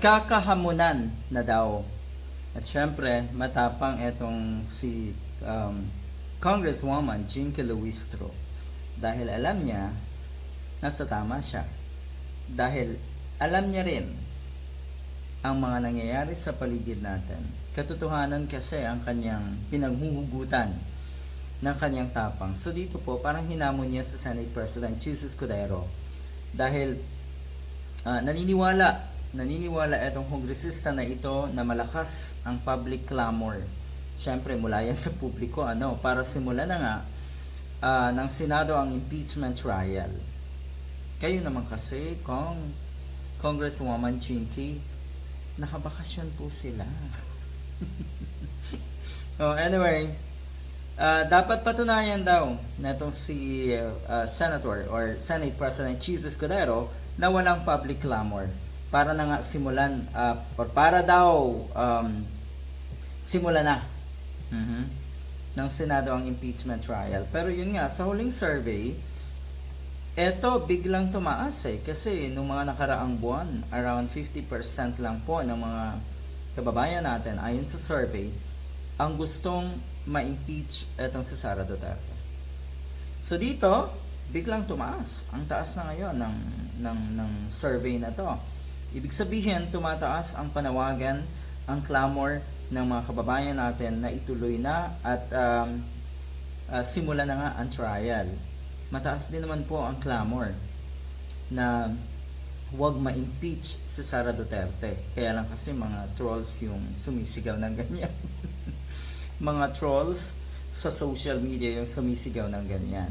nagkakahamunan na daw. At syempre, matapang etong si um, Congresswoman Jinky Luistro dahil alam niya nasa tama siya. Dahil alam niya rin ang mga nangyayari sa paligid natin. Katotohanan kasi ang kanyang pinaghuhugutan ng kanyang tapang. So dito po, parang hinamon niya sa Senate President Jesus Cudero dahil ah, naniniwala naniniwala itong kongresista na ito na malakas ang public clamor. Siyempre, mula yan sa publiko, ano, para simulan na nga ah, ng Senado ang impeachment trial. Kayo naman kasi, kung Congresswoman Chinky, nakabakasyon po sila. oh, anyway, ah, dapat patunayan daw na itong si ah, Senator or Senate President Jesus Cordero na walang public clamor para na nga simulan ah, or para daw um, simulan na Mhm. ng Senado ang impeachment trial. Pero yun nga, sa huling survey, eto biglang tumaas eh. Kasi nung mga nakaraang buwan, around 50% lang po ng mga kababayan natin, ayon sa survey, ang gustong ma-impeach etong si Sara Duterte. So dito, biglang tumaas. Ang taas na ngayon ng, ng, ng survey na to. Ibig sabihin, tumataas ang panawagan, ang clamor ng mga kababayan natin na ituloy na at um, uh, simula na nga ang trial. Mataas din naman po ang clamor na huwag ma-impeach si Sara Duterte. Kaya lang kasi mga trolls yung sumisigaw ng ganyan. mga trolls sa social media yung sumisigaw ng ganyan.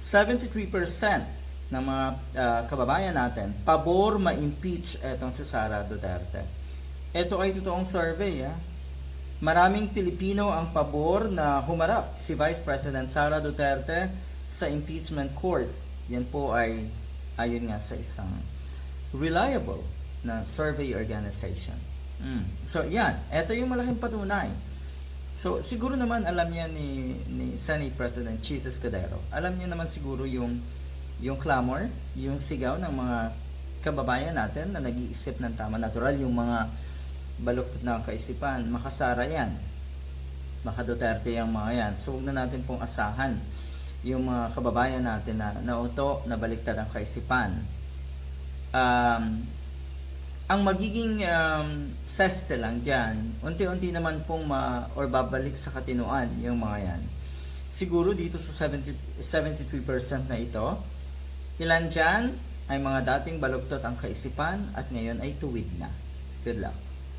73% ng mga ah, kababayan natin pabor ma-impeach etong si Sara Duterte. Ito ay totoong survey. Ah. Maraming Pilipino ang pabor na humarap si Vice President Sara Duterte sa impeachment court. Yan po ay ayon nga sa isang reliable na survey organization. Mm. So yan, ito yung malaking patunay. So siguro naman alam niya ni, ni Senate President Jesus Cordero. Alam niya naman siguro yung yung clamor, yung sigaw ng mga kababayan natin na nag-iisip ng tama natural, yung mga balok ng kaisipan, makasara yan. Maka Duterte yung mga yan. So huwag na natin pong asahan yung mga kababayan natin na nauto na baliktad ang kaisipan. Um, ang magiging um, seste lang dyan, unti-unti naman pong ma, or babalik sa katinuan yung mga yan. Siguro dito sa 70, 73% na ito, ilan dyan ay mga dating baluktot ang kaisipan at ngayon ay tuwid na. Good luck.